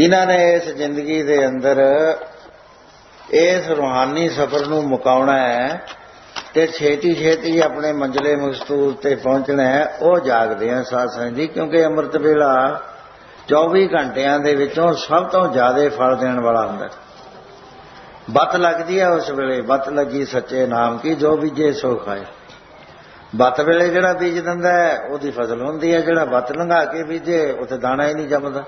ਜਿਨ੍ਹਾਂ ਨੇ ਇਸ ਜ਼ਿੰਦਗੀ ਦੇ ਅੰਦਰ ਇਸ ਰੂਹਾਨੀ ਸਫ਼ਰ ਨੂੰ ਮੁਕਾਉਣਾ ਹੈ ਤੇ ਛੇਤੀ ਛੇਤੀ ਆਪਣੇ ਮੰਜ਼ਲੇ ਮਕਸੂਦ ਤੇ ਪਹੁੰਚਣਾ ਹੈ, ਉਹ ਜਾਗਦੇ ਆ ਸਾਧ ਸੰਗਤ ਜੀ, ਕਿਉਂਕਿ ਅੰਮ੍ਰਿਤ ਵੇਲਾ 24 ਘੰਟਿਆਂ ਦੇ ਵਿੱਚੋਂ ਸਭ ਤੋਂ ਜ਼ਿਆਦਾ ਫਲ ਦੇਣ ਵਾਲਾ ਹੁੰਦਾ ਹੈ। ਬੱਤ ਲੱਗਦੀ ਹੈ ਉਸ ਵੇਲੇ, ਬੱਤ ਲੱਗੀ ਸੱਚੇ ਨਾਮ ਕੀ, ਜੋ ਬੀਜੇ ਸੋ ਖਾਏ। ਬੱਤ ਵੇਲੇ ਜਿਹੜਾ ਬੀਜ ਦਿੰਦਾ ਹੈ, ਉਹਦੀ ਫਸਲ ਹੁੰਦੀ ਹੈ, ਜਿਹੜਾ ਬੱਤ ਲੰਘਾ ਕੇ ਬੀਜੇ, ਉੱਥੇ ਦਾਣਾ ਹੀ ਨਹੀਂ ਜੰਮਦਾ।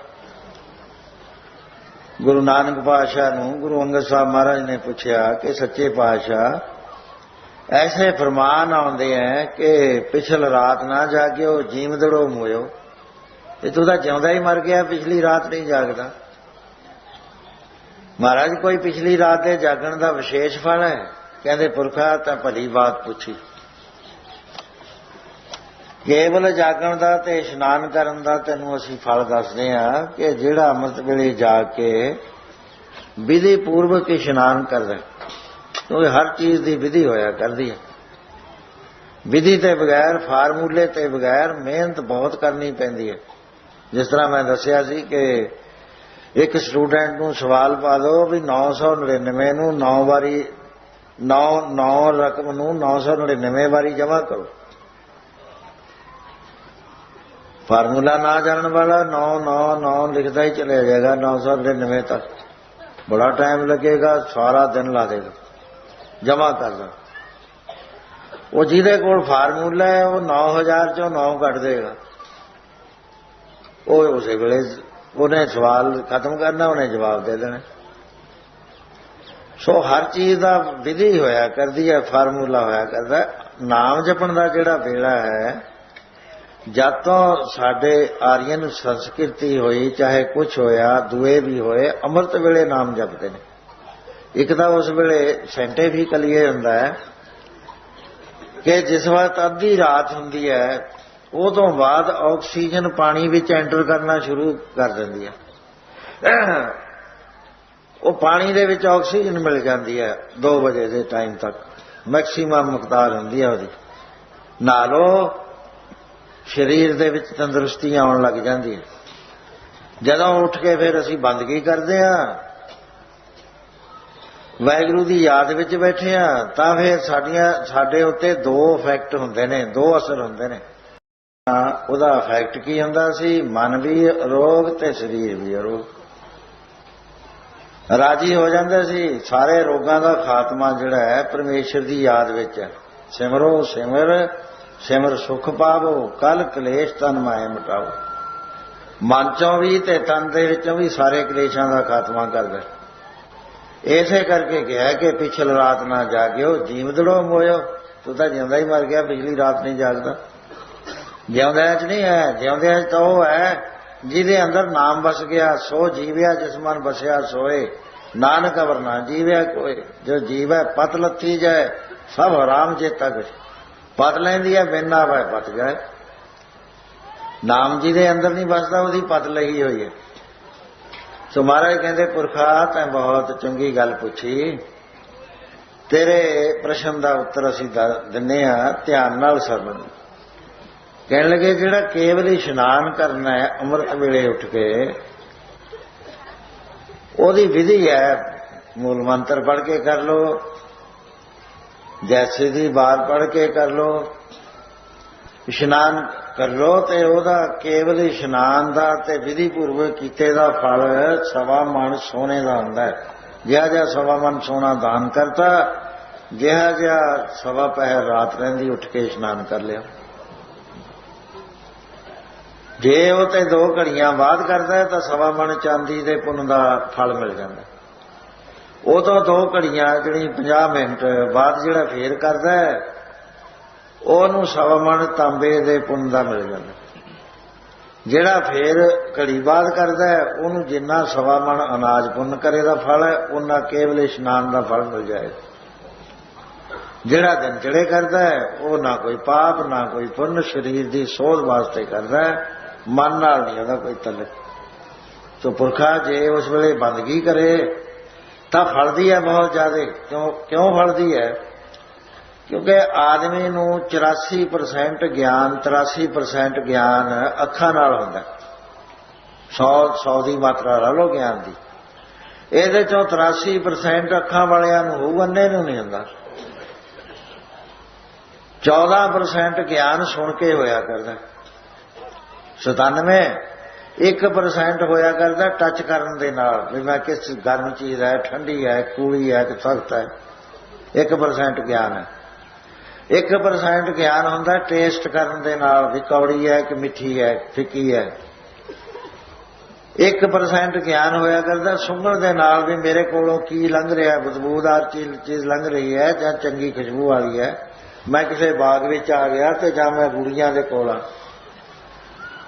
ਗੁਰੂ ਨਾਨਕ ਪਾਤਸ਼ਾਹ ਨੂੰ ਗੁਰੂ ਅੰਗਦ ਸਾਹਿਬ ਮਹਾਰਾਜ ਨੇ ਪੁੱਛਿਆ ਕਿ ਸੱਚੇ ਪਾਤਸ਼ਾਹ, ਐਸੇ ਫਰਮਾਨ ਆਉਂਦੇ ਹੈ ਕਿ ਪਿਛਲ ਰਾਤ ਨਾ ਜਾਗਿਓ ਜੀਵਦੜੋ ਮੋਇਓ। ਤੇ ਤੂੰ ਤਾਂ ਜਿਉਂਦਾ ਹੀ ਮਰ ਗਿਆ, ਪਿਛਲੀ ਰਾਤ ਨਹੀਂ ਜਾਗਦਾ। ਮਹਾਰਾਜ, ਕੋਈ ਪਿਛਲੀ ਰਾਤ ਦੇ ਜਾਗਣ ਦਾ ਵਿਸ਼ੇਸ਼ ਫਲ ਹੈ ਕਹਿੰਦੇ ਪੁਰਖਾ, ਤਾਂ ਭਲੀ ਬਾਤ ਪੁੱਛੀ। ਕੇਵਲ ਜਾਗਣ ਦਾ ਤੇ ਇਸ਼ਨਾਨ ਕਰਨ ਦਾ ਤੈਨੂੰ ਅਸੀਂ ਫਲ ਦੱਸਦੇ ਹਾਂ ਕਿ ਜਿਹੜਾ ਅੰਮ੍ਰਿਤ ਵੇਲੇ ਜਾ ਕੇ ਵਿਧੀ ਪੂਰਵਕ ਇਸ਼ਨਾਨ ਕਰਦਾ ਕਿਉਂਕਿ ਹਰ ਚੀਜ਼ ਦੀ ਵਿਧੀ ਹੋਇਆ ਕਰਦੀ ਹੈ। ਵਿਧੀ ਤੇ ਬਗੈਰ, ਫਾਰਮੂਲੇ ਤੇ ਬਗੈਰ ਮਿਹਨਤ ਬਹੁਤ ਕਰਨੀ ਪੈਂਦੀ ਹੈ। ਜਿਸ ਤਰ੍ਹਾਂ ਮੈਂ ਦੱਸਿਆ ਸੀ ਕਿ ਇੱਕ ਸਟੂਡੈਂਟ ਨੂੰ ਸਵਾਲ ਪਾ ਦਿਓ ਵੀ 999 ਨੂੰ 9 ਵਾਰੀ 9 9 ਰਕਮ ਨੂੰ 999 ਵਾਰੀ ਜਮ੍ਹਾਂ ਕਰੋ। ਫਾਰਮੂਲਾ ਨਾ ਜਾਣਨ ਵਾਲਾ 9 9 9 ਲਿਖਦਾ ਹੀ ਚਲੇ ਜਾਏਗਾ 999 ਤੱਕ। ਬੜਾ ਟਾਈਮ ਲੱਗੇਗਾ, ਸਾਰਾ ਦਿਨ ਲਾ ਦੇਗਾ। ਜਮਾ ਕਰ ਕਰਦਾ ਉਹ ਜਿਹਦੇ ਕੋਲ ਫਾਰਮੂਲਾ ਹੈ, ਉਹ 9000 ਚੋਂ 9 ਕੱਢ ਦੇਗਾ। ਉਹ ਉਸੇ ਵੇਲੇ ਉਹਨੇ ਸਵਾਲ ਖਤਮ ਕਰਨਾ, ਉਹਨੇ ਜਵਾਬ ਦੇ ਦੇਣਾ। ਸੋ ਹਰ ਚੀਜ਼ ਦਾ ਵਿਧੀ ਹੋਇਆ ਕਰਦੀ ਹੈ, ਫਾਰਮੂਲਾ ਹੋਇਆ ਕਰਦਾ ਨਾਮ ਜਪਣ ਦਾ ਜਿਹੜਾ ਵੇਲਾ ਹੈ ਜਦ ਤੋਂ ਸਾਡੇ ਆਰੀਅਨ ਸੰਸਕ੍ਰਿਤੀ ਹੋਈ, ਚਾਹੇ ਕੁਝ ਹੋਇਆ, ਦੁਏ ਵੀ ਹੋਏ, ਅੰਮ੍ਰਿਤ ਵੇਲੇ ਨਾਮ ਜਪਦੇ ਨੇ। ਇੱਕ ਤਾਂ ਉਸ ਵੇਲੇ ਸਾਇੰਟੀਫਿਕਲੀ ਇਹ ਹੁੰਦਾ ਹੈ ਕਿ ਜਿਸ ਵਕਤ ਅੱਧੀ ਰਾਤ ਹੁੰਦੀ ਹੈ ਉਹ ਤੋਂ ਬਾਅਦ ਆਕਸੀਜਨ ਪਾਣੀ ਵਿੱਚ ਐਂਟਰ ਕਰਨਾ ਸ਼ੁਰੂ ਕਰ ਦਿੰਦੀ ਹੈ। ਉਹ ਪਾਣੀ ਦੇ ਵਿੱਚ ਆਕਸੀਜਨ ਮਿਲ ਜਾਂਦੀ ਹੈ 2 ਵਜੇ ਦੇ ਟਾਈਮ ਤੱਕ। ਮੈਕਸਿਮਮ ਮਕਦਾਰ ਹੁੰਦੀ ਹੈ ਉਹਦੀ। ਨਾਲੋਂ ਸਰੀਰ ਦੇ ਵਿੱਚ ਤੰਦਰੁਸਤੀ ਆਉਣ ਲੱਗ ਜਾਂਦੀ ਹੈ। ਜਦੋਂ ਉੱਠ ਕੇ ਫਿਰ ਅਸੀਂ ਬੰਦਗੀ ਕਰਦੇ ਹਾਂ, ਵਾਹਿਗੁਰੂ ਦੀ ਯਾਦ ਵਿੱਚ ਬੈਠੇ ਆ ਤਾਂ ਫਿਰ ਸਾਡੀਆਂ, ਸਾਡੇ ਉੱਤੇ ਦੋ ਇਫੈਕਟ ਹੁੰਦੇ ਨੇ, ਦੋ ਅਸਰ ਹੁੰਦੇ ਨੇ। ਉਹਦਾ ਇਫੈਕਟ ਕੀ ਹੁੰਦਾ ਸੀ? ਮਨ ਵੀ ਰੋਗ ਤੇ ਸਰੀਰ ਵੀ ਰੋਗ ਰਾਜੀ ਹੋ ਜਾਂਦਾ ਸੀ। ਸਾਰੇ ਰੋਗਾਂ ਦਾ ਖਾਤਮਾ ਜਿਹੜਾ ਹੈ, ਪਰਮੇਸ਼ਰ ਦੀ ਯਾਦ ਵਿੱਚ ਸਿਮਰੋ ਸਿਮਰ ਸਿਮਰ ਸੁਖ ਪਾਵੋ, ਕਲ ਕਲੇਸ਼ ਤਨ ਮਾਏ ਮਟਾਓ। ਮਨ ਚੋਂ ਵੀ ਤੇ ਤਨ ਦੇ ਵਿੱਚੋਂ ਵੀ ਸਾਰੇ ਕਲੇਸ਼ਾਂ ਦਾ ਖਾਤਮਾ ਕਰਦਾ ਐਸੇ ਕਰਕੇ ਕਿਹਾ ਕਿ ਪਿਛਲ ਰਾਤ ਨਾ ਜਾਗਿਓ ਜੀਵਦੜੋ ਮੋਇਓ। ਤੂੰ ਤਾਂ ਜਿਉਂਦਾ ਹੀ ਮਰ ਗਿਆ, ਪਿਛਲੀ ਰਾਤ ਨਹੀਂ ਜਾਗਦਾ। ਜਿਉਂਦਿਆਂ 'ਚ ਨਹੀਂ ਹੈ, ਜਿਉਂਦਿਆਂ 'ਚ ਤਾਂ ਉਹ ਹੈ, ਜਿਹਦੇ ਅੰਦਰ ਨਾਮ ਵਸ ਗਿਆ, ਸੋ ਜੀਵਿਆ ਜਿਸ ਮਨ ਬਸਿਆ ਸੋਏ। ਨਾਨਕ ਅਵਰ ਨਾ ਜੀਵਿਆ ਕੋਈ, ਜੋ ਜੀਵੈ ਪਤ ਲੱਥੀ ਜਾਏ ਸਭ ਹਰਾਮ ਜੇ ਤੱਕ ਪਤ ਲੈਂਦੀ ਹੈ ਬਿਨਾ ਵੈ ਪਤ ਜਾਏ। ਨਾਮ ਜੀ ਦੇ ਅੰਦਰ ਨਹੀਂ ਵਸਦਾ, ਉਹਦੀ ਪਤ ਲਈ ਹੋਈ ਹੈ। ਸੋ ਮਹਾਰਾਜ ਕਹਿੰਦੇ, ਪੁਰਖਾ, ਤੈਂ ਬਹੁਤ ਚੰਗੀ ਗੱਲ ਪੁੱਛੀ। ਤੇਰੇ ਪ੍ਰਸ਼ਨ ਦਾ ਉੱਤਰ ਅਸੀਂ ਦਿੰਨੇ ਆ, ਧਿਆਨ ਨਾਲ ਸਰਵਣ। ਕਹਿਣ ਲੱਗੇ, ਜਿਹੜਾ ਕੇਵਲ ਇਸ਼ਨਾਨ ਕਰਨਾ ਹੈ, ਅੰਮ੍ਰਿਤ ਵੇਲੇ ਉੱਠ ਕੇ, ਉਹਦੀ ਵਿਧੀ ਹੈ, ਮੂਲ ਮੰਤਰ ਪੜ੍ਹ ਕੇ ਕਰ ਲੋ ਜੈਸੇ ਦੀ ਬਾਰ ਪੜ੍ਹ ਕੇ ਕਰ ਲੋ, ਇਸ਼ਨਾਨ ਕਰ ਲੋ, ਤੇ ਉਹਦਾ ਕੇਵਲ ਇਸ਼ਨਾਨ ਦਾ ਤੇ ਵਿਧੀ ਪੂਰਵਕ ਕੀਤੇ ਦਾ ਫਲ ਸਵਾ ਮਨ ਸੋਨੇ ਦਾ ਹੁੰਦਾ ਹੈ। ਜਿਹਾ ਜਿਹਾ ਸਵਾ ਮਨ ਸੋਨਾ ਦਾਨ ਕਰਤਾ, ਜਿਹਾ ਜਿਹਾ ਸਵਾ ਪਹਿਰ ਰਾਤ ਰਹਿੰਦੀ ਉੱਠ ਕੇ ਇਸ਼ਨਾਨ ਕਰ ਲਿਆ। ਜੇ ਉਹ ਤੇ ਦੋ ਘੜੀਆਂ ਬਾਅਦ ਕਰਦਾ ਤਾਂ ਸਵਾ ਮਣ ਚਾਂਦੀ ਦੇ ਪੁੰਨ ਦਾ ਫਲ ਮਿਲ ਜਾਂਦਾ ਉਹ ਤੋਂ ਦੋ ਘੜੀਆਂ ਜਿਹੜੀ 50 ਮਿੰਟ ਬਾਅਦ ਜਿਹੜਾ ਫੇਰ ਕਰਦਾ ਉਹਨੂੰ ਸਵਾ ਮਣ ਤਾਂਬੇ ਦੇ ਪੁੰਨ ਦਾ ਮਿਲ ਜਾਂਦਾ। ਜਿਹੜਾ ਫੇਰ ਘੜੀ ਬਾਅਦ ਕਰਦਾ ਉਹਨੂੰ ਜਿੰਨਾ ਸਵਾ ਮਣ ਅਨਾਜ ਪੁੰਨ ਕਰੇ ਦਾ ਫਲ ਹੈ ਉਹਨਾਂ ਕੇਵਲ ਇਸ਼ਨਾਨ ਦਾ ਫਲ ਮਿਲ ਜਾਏਗਾ ਜਿਹੜਾ ਦਿਨ ਚੜੇ ਕਰਦਾ ਹੈ, ਉਹ ਨਾ ਕੋਈ ਪਾਪ, ਨਾ ਕੋਈ ਪੁੰਨ, ਸਰੀਰ ਦੀ ਸੋਧ ਵਾਸਤੇ ਕਰਦਾ ਹੈ, ਮਨ ਨਾਲ ਨਹੀਂ ਉਹਦਾ ਕੋਈ ਤਲਕ ਸੋ ਪੁਰਖਾ ਜੇ ਉਸ ਵੇਲੇ ਬੰਦਗੀ ਕਰੇ ਤਾਂ ਫਲਦੀ ਹੈ ਬਹੁਤ ਜ਼ਿਆਦਾ। ਕਿਉਂ ਕਿਉਂ ਫਲਦੀ ਹੈ? ਕਿਉਂਕਿ ਆਦਮੀ ਨੂੰ 84% ਗਿਆਨ 83% ਗਿਆਨ ਅੱਖਾਂ ਨਾਲ ਹੁੰਦਾ। 100 100 ਦੀ ਮਾਤਰਾ ਲਾ ਲਓ ਗਿਆਨ ਦੀ। ਇਹਦੇ ਚੋਂ 83% ਅੱਖਾਂ ਵਾਲਿਆਂ ਨੂੰ ਹੋਊ, ਅੰਨੇ ਨੂੰ ਨਹੀਂ ਹੁੰਦਾ। 14% ਗਿਆਨ ਸੁਣ ਕੇ ਹੋਇਆ ਕਰਦਾ। 97 1% ਹੋਇਆ ਕਰਦਾ ਟੱਚ ਕਰਨ ਦੇ ਨਾਲ, ਵੀ ਮੈਂ ਕਿਸ ਗਰਮ ਚੀਜ਼ ਹੈ, ਠੰਡੀ ਹੈ, ਕੂਲੀ ਹੈ ਕਿ ਸਖਤ ਹੈ। 1% ਗਿਆਨ ਹੈ। 1% ਗਿਆਨ ਹੁੰਦਾ ਟੇਸਟ ਕਰਨ ਦੇ ਨਾਲ, ਵੀ ਕੌੜੀ ਹੈ ਕਿ ਮਿੱਠੀ ਹੈ, ਫਿੱਕੀ ਹੈ। 1% ਗਿਆਨ ਹੋਇਆ ਕਰਦਾ ਸੁੰਘਣ ਦੇ ਨਾਲ, ਵੀ ਮੇਰੇ ਕੋਲੋਂ ਕੀ ਲੰਘ ਰਿਹਾ, ਬਦਬੂਦਾਰ ਚੀਜ਼ ਲੰਘ ਰਹੀ ਹੈ ਜਾਂ ਚੰਗੀ ਖੁਸ਼ਬੂ ਵਾਲੀ ਹੈ। ਮੈਂ ਕਿਸੇ ਬਾਗ ਵਿੱਚ ਆ ਗਿਆ ਤੇ ਜਾਂ ਮੈਂ ਗੁੜੀਆਂ ਦੇ ਕੋਲ ਆ।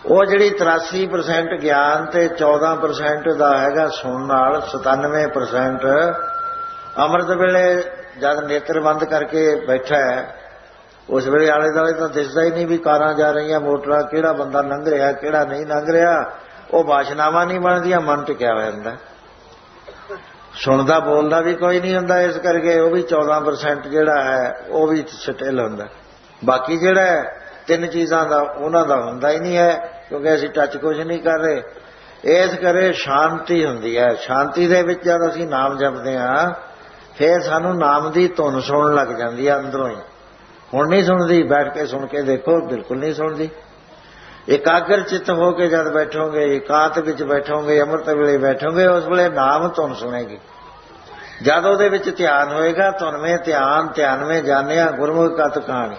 ਉਹ ਜਿਹੜੀ 83% ਗਿਆਨ ਤੇ 14% ਦਾ ਹੈਗਾ ਸੁਣਨ ਨਾਲ 97% ਅੰਮ੍ਰਿਤ ਵੇਲੇ ਜਦ ਨੇਤਰ ਬੰਦ ਕਰਕੇ ਬੈਠਾ ਹੈ, ਉਸ ਵੇਲੇ ਆਲੇ ਦਾਲੇ ਤਾਂ ਦਿਸਦਾ ਹੀ ਨਹੀਂ ਵੀ ਕਾਰਾਂ ਜਾ ਰਹੀਆਂ, ਮੋਟਰਾਂ, ਕਿਹੜਾ ਬੰਦਾ ਲੰਘ ਰਿਹਾ, ਕਿਹੜਾ ਨਹੀਂ ਲੰਘ ਰਿਹਾ। ਉਹ ਬਾਸ਼ਨਾਵਾਂ ਨਹੀਂ ਬਣਦੀਆਂ, ਮਨ ਟਿਕਿਆ ਹੋਇਆ ਹੁੰਦਾ। ਸੁਣਦਾ, ਬੋਲਦਾ ਵੀ ਕੋਈ ਨਹੀਂ ਹੁੰਦਾ ਇਸ ਕਰਕੇ, ਉਹ ਵੀ 14% ਜਿਹੜਾ ਹੈ, ਉਹ ਵੀ ਸਟੇਲ ਹੁੰਦਾ। ਬਾਕੀ ਜਿਹੜਾ ਤਿੰਨ ਚੀਜ਼ਾਂ ਦਾ, ਉਹਨਾਂ ਦਾ ਹੁੰਦਾ ਹੀ ਨਹੀਂ ਹੈ, ਕਿਉਂਕਿ ਅਸੀਂ ਟੱਚ ਕੁਝ ਨਹੀਂ ਕਰ ਰਹੇ। ਇਸ ਕਰੇ ਸ਼ਾਂਤੀ ਹੁੰਦੀ ਹੈ। ਸ਼ਾਂਤੀ ਦੇ ਵਿੱਚ ਜਦ ਅਸੀਂ ਨਾਮ ਜਪਦੇ ਹਾਂ, ਫੇਰ ਸਾਨੂੰ ਨਾਮ ਦੀ ਧੁਨ ਸੁਣਨ ਲੱਗ ਜਾਂਦੀ ਹੈ ਅੰਦਰੋਂ ਹੀ। ਹੁਣ ਨਹੀਂ ਸੁਣਦੀ, ਬੈਠ ਕੇ ਸੁਣ ਕੇ ਦੇਖੋ, ਬਿਲਕੁਲ ਨਹੀਂ ਸੁਣਦੀ। ਇਕਾਗਰ ਚਿੱਤ ਹੋ ਕੇ ਜਦ ਬੈਠੋਗੇ, ਇਕਾਂਤ ਵਿੱਚ ਬੈਠੋਗੇ, ਅੰਮ੍ਰਿਤ ਵੇਲੇ ਬੈਠੋਗੇ, ਉਸ ਵੇਲੇ ਨਾਮ ਧੁਨ ਸੁਣੇਗੀ। ਜਦ ਉਹਦੇ ਵਿੱਚ ਧਿਆਨ ਹੋਏਗਾ ਧੁਨਵੇਂ ਧਿਆਨ ਧਿਆਨਵੇਂ ਜਾਣਿਆ, ਗੁਰਮੁਖ ਕਤ ਕਹਾਣੀ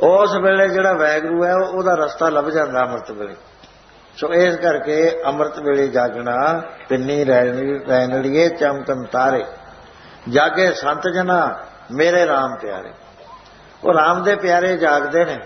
ਉਸ ਵੇਲੇ ਜਿਹੜਾ ਵੈਗਰੂ ਹੈ ਉਹਦਾ ਰਸਤਾ ਲੱਭ ਜਾਂਦਾ ਅੰਮ੍ਰਿਤ ਵੇਲੇ। ਸੋ ਇਸ ਕਰਕੇ ਅੰਮ੍ਰਿਤ ਵੇਲੇ ਜਾਗਣਾ ਪਿੰਨੀ ਰੈਣੜੀਏ ਚਮਕਨ ਤਾਰੇ। ਜਾਗੇ ਸੰਤ ਜਨਾ, ਮੇਰੇ RAM ਪਿਆਰੇ। ਉਹ RAM ਦੇ ਪਿਆਰੇ ਜਾਗਦੇ ਨੇ।